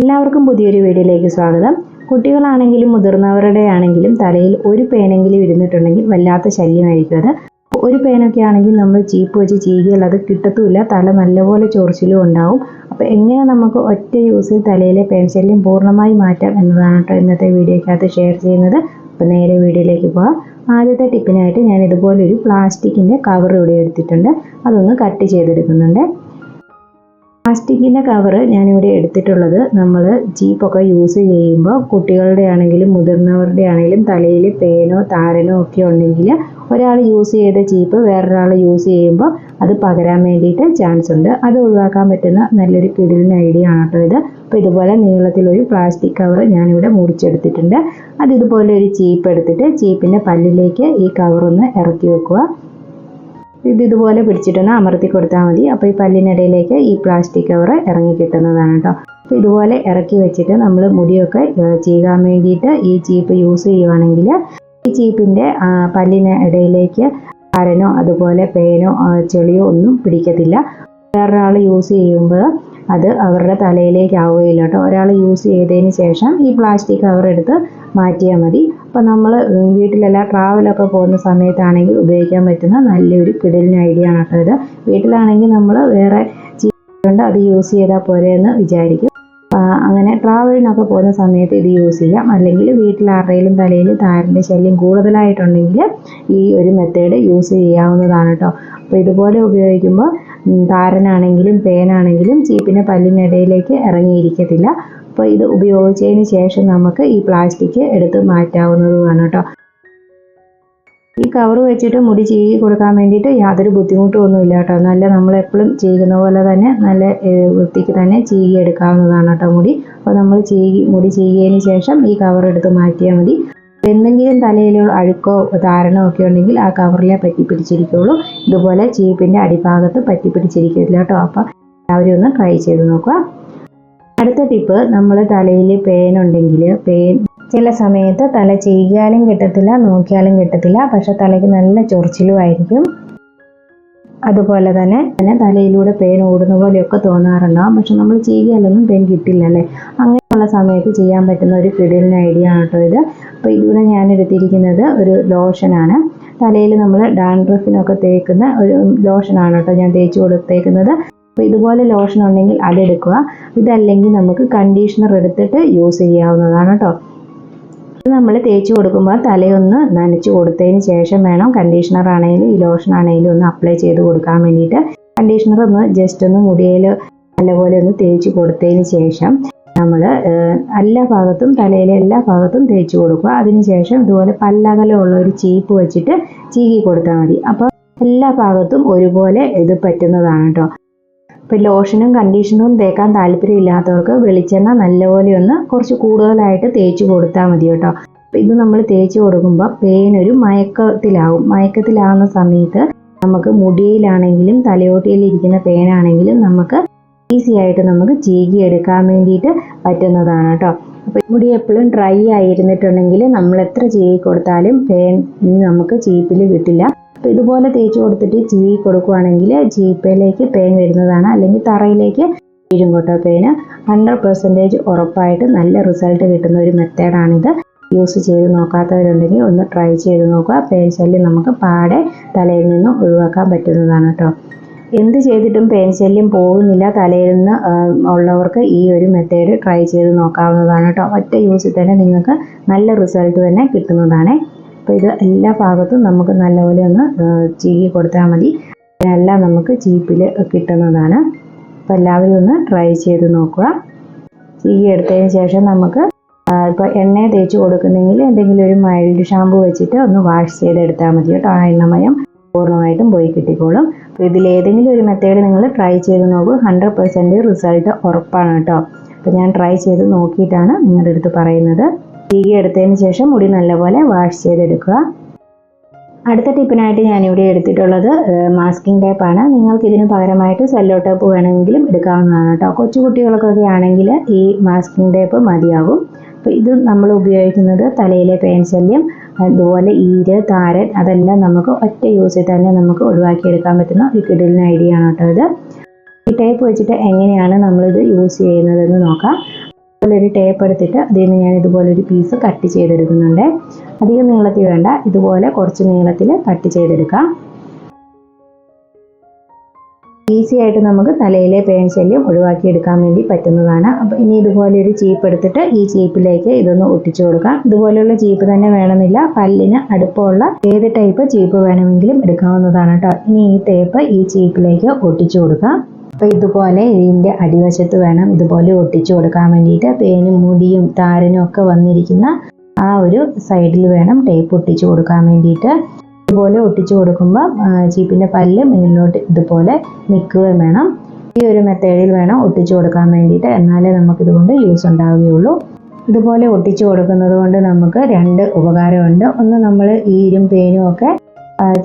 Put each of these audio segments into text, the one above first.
എല്ലാവർക്കും പുതിയൊരു വീഡിയോയിലേക്ക് സ്വാഗതം. കുട്ടികളാണെങ്കിലും മുതിർന്നവരുടെ ആണെങ്കിലും തലയിൽ ഒരു പേനെങ്കിലും ഇരുന്നിട്ടുണ്ടെങ്കിൽ വല്ലാത്ത ശല്യമായിരിക്കും അത്. ഒരു പേനൊക്കെ ആണെങ്കിൽ നമ്മൾ ചീപ്പ് വെച്ച് ചീകിയാൽ അത് കിട്ടത്തുമില്ല. തല നല്ലപോലെ ചൊറിച്ചിലും ഉണ്ടാവും. അപ്പോൾ എങ്ങനെ നമുക്ക് ഒറ്റ യൂസിൽ തലയിലെ പേൻ ശല്യം പൂർണമായി മാറ്റാം എന്നതാണ് കേട്ടോ ഇന്നത്തെ വീഡിയോയ്ക്കകത്ത് ഷെയർ ചെയ്യുന്നത്. അപ്പോൾ നേരെ വീഡിയോയിലേക്ക് പോകാം. ആദ്യത്തെ ടിപ്പിനായിട്ട് ഞാൻ ഇതുപോലൊരു പ്ലാസ്റ്റിക്കിന്റെ കവർ ഇവിടെ എടുത്തിട്ടുണ്ട്. അതൊന്ന് കട്ട് ചെയ്തെടുക്കുന്നുണ്ട്. പ്ലാസ്റ്റിക്കിന്റെ കവറ് ഞാനിവിടെ എടുത്തിട്ടുള്ളത് നമ്മൾ ജീപ്പൊക്കെ യൂസ് ചെയ്യുമ്പോൾ കുട്ടികളുടെ ആണെങ്കിലും മുതിർന്നവരുടെ ആണെങ്കിലും തലയിൽ പേനോ താരനോ ഒക്കെ ഉണ്ടെങ്കിൽ ഒരാൾ യൂസ് ചെയ്ത ജീപ്പ് വേറൊരാൾ യൂസ് ചെയ്യുമ്പോൾ അത് പകരാൻ വേണ്ടിയിട്ട് ചാൻസ് ഉണ്ട്. അത് ഒഴിവാക്കാൻ പറ്റുന്ന നല്ലൊരു കിടിലിന് ഐഡിയ ആണ് കേട്ടോ ഇത്. അപ്പോൾ ഇതുപോലെ നീളത്തിലൊരു പ്ലാസ്റ്റിക് കവർ ഞാനിവിടെ മുറിച്ചെടുത്തിട്ടുണ്ട്. അത് ഇതുപോലെ ഒരു ചീപ്പ് എടുത്തിട്ട് ചീപ്പിന്റെ പല്ലിലേക്ക് ഈ കവറൊന്ന് ഇറക്കി വെക്കുക. ഇത് ഇതുപോലെ പിടിച്ചിട്ടൊന്ന് അമർത്തി കൊടുത്താൽ മതി. അപ്പോൾ ഈ പല്ലിനിടയിലേക്ക് ഈ പ്ലാസ്റ്റിക് കവർ ഇറങ്ങി കിട്ടുന്നതാണ് കേട്ടോ. അപ്പോൾ ഇതുപോലെ ഇറക്കി വെച്ചിട്ട് നമ്മൾ മുടിയൊക്കെ ചെയ്യാൻ വേണ്ടിയിട്ട് ഈ ചീപ്പ് യൂസ് ചെയ്യുവാണെങ്കിൽ ഈ ചീപ്പിന്റെ പല്ലിന് ഇടയിലേക്ക് അരനോ അതുപോലെ പേനോ ചെളിയോ ഒന്നും പിടിക്കത്തില്ല. വേറൊരാൾ യൂസ് ചെയ്യുമ്പോൾ അത് അവരുടെ തലയിലേക്ക് ആവുകയില്ല കേട്ടോ. ഒരാൾ യൂസ് ചെയ്തതിന് ശേഷം ഈ പ്ലാസ്റ്റിക് കവർ എടുത്ത് മാറ്റിയാൽ മതി. അപ്പോൾ നമ്മൾ വീട്ടിലല്ല ട്രാവലൊക്കെ പോകുന്ന സമയത്താണെങ്കിൽ ഉപയോഗിക്കാൻ പറ്റുന്ന നല്ലൊരു കിടലിന് ഐഡിയ ആണ് കേട്ടോ ഇത്. വീട്ടിലാണെങ്കിൽ നമ്മൾ വേറെ കൊണ്ട് അത് യൂസ് ചെയ്താൽ പോരെ എന്ന് വിചാരിക്കും അങ്ങനെ ട്രാവലിനൊക്കെ പോകുന്ന സമയത്ത് ഇത് യൂസ് ചെയ്യാം. അല്ലെങ്കിൽ വീട്ടിൽ ആരുടെയും തലയിൽ താരന്റെ ശല്യം കൂടുതലായിട്ടുണ്ടെങ്കിൽ ഈ ഒരു മെത്തേഡ് യൂസ് ചെയ്യാവുന്നതാണ് കേട്ടോ. അപ്പോൾ ഇതുപോലെ ഉപയോഗിക്കുമ്പോൾ താരനാണെങ്കിലും പേനാണെങ്കിലും ചീപ്പിന്റെ പല്ലിനിടയിലേക്ക് ഇറങ്ങിയിരിക്കത്തില്ല. അപ്പോൾ ഇത് ഉപയോഗിച്ചതിന് ശേഷം നമുക്ക് ഈ പ്ലാസ്റ്റിക് എടുത്ത് മാറ്റാവുന്നതുമാണ് കേട്ടോ. ഈ കവർ വെച്ചിട്ട് മുടി ചീകി കൊടുക്കാൻ വേണ്ടിയിട്ട് യാതൊരു ബുദ്ധിമുട്ടും ഒന്നുമില്ല കേട്ടോ. നല്ല നമ്മളെപ്പോഴും ചെയ്യുന്ന പോലെ തന്നെ നല്ല വൃത്തിക്ക് തന്നെ ചീകി എടുക്കാവുന്നതാണ് കേട്ടോ മുടി. അപ്പോൾ നമ്മൾ ചീകി മുടി ചീകിയതിന് ശേഷം ഈ കവർ എടുത്ത് മാറ്റിയാൽ മതി. എന്തെങ്കിലും തലയിലോ അഴുക്കോ താരണോ ഒക്കെ ഉണ്ടെങ്കിൽ ആ കവറിലെ പറ്റി പിടിച്ചിരിക്കുള്ളൂ. ഇതുപോലെ ചീപ്പിന്റെ അടിഭാഗത്ത് പറ്റി പിടിച്ചിരിക്കില്ല കേട്ടോ. അപ്പോൾ എല്ലാവരും ഒന്ന് ട്രൈ ചെയ്ത് നോക്കുക. അടുത്ത ടിപ്പ് നമ്മൾ തലയിൽ പേൻ ഉണ്ടെങ്കിൽ പേൻ ചില സമയത്ത് തല ചെയ്യാലും കിട്ടത്തില്ല നോക്കിയാലും കിട്ടത്തില്ല. പക്ഷെ തലയ്ക്ക് നല്ല ചൊറിച്ചിലുമായിരിക്കും അതുപോലെ തന്നെ തന്നെ തലയിലൂടെ പേൻ ഓടുന്ന പോലെയൊക്കെ തോന്നാറുണ്ടാവും പക്ഷെ നമ്മൾ ചെയ്യുകയല്ലൊന്നും പേൻ കിട്ടില്ല അല്ലേ അങ്ങനെയുള്ള സമയത്ത് ചെയ്യാൻ പറ്റുന്ന ഒരു കിടിലിന് ഐഡിയ ആണ് കേട്ടോ ഇത്. അപ്പോൾ ഇതിവിടെ ഞാൻ എടുത്തിരിക്കുന്നത് ഒരു ലോഷനാണ്. തലയിൽ നമ്മൾ ഡാൻഡ്രഫിനൊക്കെ തേക്കുന്ന ഒരു ലോഷനാണ് കേട്ടോ ഞാൻ തേച്ച് കൊടുത്തേക്കുന്നത്. അപ്പോൾ ഇതുപോലെ ലോഷൻ ഉണ്ടെങ്കിൽ അതെടുക്കുക. ഇതല്ലെങ്കിൽ നമുക്ക് കണ്ടീഷണർ എടുത്തിട്ട് യൂസ് ചെയ്യാവുന്നതാണ് കേട്ടോ. നമ്മൾ തേച്ച് കൊടുക്കുമ്പോൾ തലയൊന്ന് നനച്ച് കൊടുത്തതിന് ശേഷം വേണം കണ്ടീഷണർ ആണെങ്കിലും ഈ ലോഷൻ ആണെങ്കിലും ഒന്ന് അപ്ലൈ ചെയ്ത് കൊടുക്കാൻ വേണ്ടിയിട്ട്. കണ്ടീഷണർ ഒന്ന് ജസ്റ്റ് ഒന്ന് മുടിയിൽ നല്ലപോലെ ഒന്ന് തേച്ച് കൊടുത്തതിന് ശേഷം നമ്മൾ എല്ലാ ഭാഗത്തും തലയിലെ എല്ലാ ഭാഗത്തും തേച്ച് കൊടുക്കുക. അതിനുശേഷം ഇതുപോലെ പല്ലകലമുള്ള ഒരു ചീപ്പ് വെച്ചിട്ട് ചീകി കൊടുത്താൽ മതി. അപ്പോൾ എല്ലാ ഭാഗത്തും ഒരുപോലെ ഇത് പറ്റുന്നതാണ് കേട്ടോ ഇപ്പം ലോഷനും കണ്ടീഷണറും തേക്കാൻ താല്പര്യമില്ലാത്തവർക്ക് വെളിച്ചെണ്ണ നല്ലപോലെ ഒന്ന് കുറച്ച് കൂടുതലായിട്ട് തേച്ച് കൊടുത്താൽ മതി കേട്ടോ. ഇത് നമ്മൾ തേച്ച് കൊടുക്കുമ്പോൾ പേനൊരു മയക്കത്തിലാവും. മയക്കത്തിലാവുന്ന സമയത്ത് നമുക്ക് മുടിയിലാണെങ്കിലും തലയോട്ടിയിലിരിക്കുന്ന പേനാണെങ്കിലും നമുക്ക് ഈസി ആയിട്ട് നമുക്ക് ചീകി എടുക്കാൻ വേണ്ടിയിട്ട് പറ്റുന്നതാണ് കേട്ടോ. അപ്പോൾ മുടി എപ്പോഴും ഡ്രൈ ആയിരുന്നിട്ടുണ്ടെങ്കിൽ നമ്മൾ എത്ര ചീകി കൊടുത്താലും പേൻ നമുക്ക് ചീപ്പിൽ കിട്ടില്ല. അപ്പോൾ ഇതുപോലെ തേച്ച് കൊടുത്തിട്ട് ചീകി കൊടുക്കുവാണെങ്കിൽ ചീപ്പയിലേക്ക് പേൻ വരുന്നതാണ്. അല്ലെങ്കിൽ തറയിലേക്ക് വീഴും കേട്ടോ പേന്. ഹൺഡ്രഡ് പെർസെന്റേജ് ഉറപ്പായിട്ട് നല്ല റിസൾട്ട് കിട്ടുന്ന ഒരു മെത്തേഡാണിത് യൂസ് ചെയ്ത് നോക്കാത്തവരുണ്ടെങ്കിൽ ഒന്ന് ട്രൈ ചെയ്ത് നോക്കുക. പേൻ ശല്യം നമുക്ക് പാടെ തലയിൽ നിന്ന് ഒഴിവാക്കാൻ പറ്റുന്നതാണ് കേട്ടോ. എന്ത് ചെയ്തിട്ടും പേൻ ശല്യം പോകുന്നില്ല. തലയിൽ നിന്ന് ഉള്ളവർക്ക് ഈ ഒരു മെത്തേഡ് ട്രൈ ചെയ്ത് നോക്കാവുന്നതാണ് കേട്ടോ. ഒറ്റ യൂസിൽ തന്നെ നിങ്ങൾക്ക് നല്ല റിസൾട്ട് തന്നെ കിട്ടുന്നതാണ്. അപ്പോൾ ഇത് എല്ലാ ഭാഗത്തും നമുക്ക് നല്ലപോലെ ഒന്ന് ചീകി കൊടുത്താൽ മതി. എല്ലാം നമുക്ക് ചീപ്പിൽ കിട്ടുന്നതാണ്. അപ്പോൾ എല്ലാവരും ഒന്ന് ട്രൈ ചെയ്ത് നോക്കുക. ചീകി എടുത്തതിന് ശേഷം നമുക്ക് ഇപ്പോൾ എണ്ണ തേച്ച് കൊടുക്കുന്നെങ്കിൽ എന്തെങ്കിലും ഒരു മൈൽഡ് ഷാമ്പു വെച്ചിട്ട് ഒന്ന് വാഷ് ചെയ്തെടുത്താൽ മതി കേട്ടോ ആ എണ്ണമയം. പൂർണമായിട്ടും പോയി കിട്ടിക്കോളും. ഇതിലേതെങ്കിലും ഒരു മെത്തേഡ് നിങ്ങൾ ട്രൈ ചെയ്ത് നോക്കൂ. ഹൺഡ്രഡ് പെർസെന്റ് റിസൾട്ട് ഉറപ്പാണ് കേട്ടോ. അപ്പോൾ ഞാൻ ട്രൈ ചെയ്ത് നോക്കിയിട്ടാണ് നിങ്ങളുടെ അടുത്ത് പറയുന്നത്. ചീകി എടുത്തതിന് ശേഷം മുടി നല്ലപോലെ വാഷ് ചെയ്തെടുക്കുക. അടുത്ത ടിപ്പിനായിട്ട് ഞാനിവിടെ എടുത്തിട്ടുള്ളത് മാസ്കിംഗ് ടേപ്പാണ് നിങ്ങൾക്ക് ഇതിന് പകരമായിട്ട് സെല്ലോ ടേപ്പ് വേണമെങ്കിലും എടുക്കാവുന്നതാണ് കേട്ടോ. കൊച്ചു കുട്ടികൾക്കൊക്കെ ആണെങ്കിൽ ഈ മാസ്കിംഗ് ടേപ്പ് മതിയാകും. അപ്പോൾ ഇത് നമ്മൾ ഉപയോഗിക്കുന്നത് തലയിലെ പേൻ ശല്യം അതുപോലെ ഈര് താരൻ അതെല്ലാം നമുക്ക് ഒറ്റ യൂസിൽ തന്നെ നമുക്ക് ഒഴിവാക്കിയെടുക്കാൻ പറ്റുന്ന ഒരു കിടിലിന് ഐഡിയ ആണ് കേട്ടോ ഇത്. ഈ ടേപ്പ് വെച്ചിട്ട് എങ്ങനെയാണ് നമ്മളിത് യൂസ് ചെയ്യുന്നതെന്ന് നോക്കാം. അതുപോലെ ഒരു ടേപ്പ് എടുത്തിട്ട് അതിൽ നിന്ന് ഞാൻ ഇതുപോലെ ഒരു പീസ് കട്ട് ചെയ്തെടുക്കുന്നുണ്ട്. അധികം നീളത്തിൽ വേണ്ട ഇതുപോലെ കുറച്ച് നീളത്തിൽ കട്ട് ചെയ്തെടുക്കാം. ഈസി ആയിട്ട് നമുക്ക് തലയിലെ പേൻ ശല്യം ഒഴിവാക്കിയെടുക്കാൻ വേണ്ടി പറ്റുന്നതാണ്. അപ്പോൾ ഇനി ഇതുപോലെ ഒരു ചീപ്പ് എടുത്തിട്ട് ഈ ചീപ്പിലേക്ക് ഇതൊന്ന് ഒട്ടിച്ചു കൊടുക്കാം. ഇതുപോലെയുള്ള ചീപ്പ് തന്നെ വേണമെന്നില്ല. പല്ലിന് അടുപ്പമുള്ള ഏത് ടൈപ്പ് ചീപ്പ് വേണമെങ്കിലും എടുക്കാവുന്നതാണ് കേട്ടോ. ഇനി ഈ ടേപ്പ് ഈ ചീപ്പിലേക്ക് ഒട്ടിച്ചു കൊടുക്കാം. അപ്പോൾ ഇതുപോലെ ഇതിന്റെ അടിവശത്ത് വേണം ഇതുപോലെ ഒട്ടിച്ചു കൊടുക്കാൻ വേണ്ടിയിട്ട്. പേനും മുടിയും താരനും ഒക്കെ വന്നിരിക്കുന്ന ആ ഒരു സൈഡിൽ വേണം ടേപ്പ് ഒട്ടിച്ചു കൊടുക്കാൻ വേണ്ടിയിട്ട്. ഇതുപോലെ ഒട്ടിച്ചു കൊടുക്കുമ്പോൾ ചീപ്പിന്റെ പല്ല് മുന്നിലോട്ട് ഇതുപോലെ നിൽക്കുകയും വേണം. ഈ ഒരു മെത്തേഡിൽ വേണം ഒട്ടിച്ചു കൊടുക്കാൻ വേണ്ടിയിട്ട്. എന്നാലേ നമുക്കിതുകൊണ്ട് യൂസ് ഉണ്ടാവുകയുള്ളൂ. ഇതുപോലെ ഒട്ടിച്ചു കൊടുക്കുന്നത് കൊണ്ട് നമുക്ക് രണ്ട് ഉപകാരമുണ്ട്. ഒന്ന് നമ്മൾ ഈരും പേനും ഒക്കെ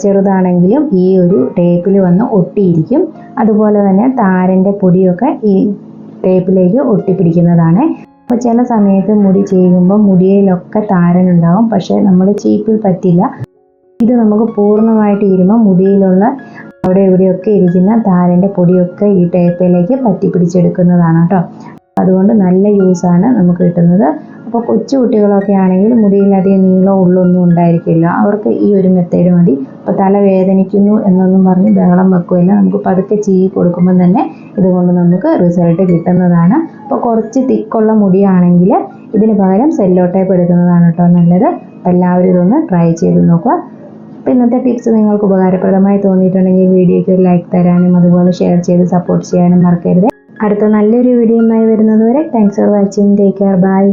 ചെറുതാണെങ്കിലും ഈ ഒരു ടേപ്പിൽ വന്ന് ഒട്ടിയിരിക്കും. അതുപോലെ തന്നെ താരന്റെ പൊടിയൊക്കെ ഈ ടേപ്പിലേക്ക് ഒട്ടിപ്പിടിക്കുന്നതാണ്. അപ്പോൾ ചില സമയത്ത് മുടി ചെയ്യുമ്പോൾ മുടിയിലൊക്കെ താരനുണ്ടാവും പക്ഷേ നമ്മൾ ചീപ്പിൽ പറ്റില്ല. ഇത് നമുക്ക് പൂർണമായിട്ട് ഇരുമ്പോൾ മുടിയിലുള്ള അവിടെ ഇവിടെയൊക്കെ ഇരിക്കുന്ന താരന്റെ പൊടിയൊക്കെ ഈ ടേപ്പിലേക്ക് പറ്റി പിടിച്ചെടുക്കുന്നതാണ് കേട്ടോ. അതുകൊണ്ട് നല്ല യൂസാണ് നമുക്ക് കിട്ടുന്നത്. അപ്പോൾ കൊച്ചു കുട്ടികളൊക്കെ ആണെങ്കിൽ മുടിയിലധികം നീളം ഉള്ളൊന്നും ഉണ്ടായിരിക്കില്ല. അവർക്ക് ഈ ഒരു മെത്തേഡ് മതി. അപ്പോൾ തല വേദനിക്കുന്നു എന്നൊന്നും പറഞ്ഞ് ബഹളം വെക്കുകയില്ല. നമുക്ക് പതുക്കെ ചീകി കൊടുക്കുമ്പോൾ തന്നെ ഇതുകൊണ്ട് നമുക്ക് റിസൾട്ട് കിട്ടുന്നതാണ്. അപ്പോൾ കുറച്ച് തിക്കുള്ള മുടിയാണെങ്കിൽ ഇതിന് പകരം സെല്ലോ ടൈപ്പ് എടുക്കുന്നതാണ് കേട്ടോ നല്ലത്. എല്ലാവരും ഇതൊന്ന് ട്രൈ ചെയ്ത് നോക്കുക. അപ്പോൾ ഇന്നത്തെ ടിപ്സ് നിങ്ങൾക്ക് ഉപകാരപ്രദമായി തോന്നിയിട്ടുണ്ടെങ്കിൽ വീഡിയോയ്ക്ക് ഒരു ലൈക്ക് തരാനും അതുപോലെ ഷെയർ ചെയ്ത് സപ്പോർട്ട് ചെയ്യാനും മറക്കരുത്. അടുത്ത നല്ലൊരു വീഡിയോയുമായി വരുന്നതുവരെ thanks for watching take care bye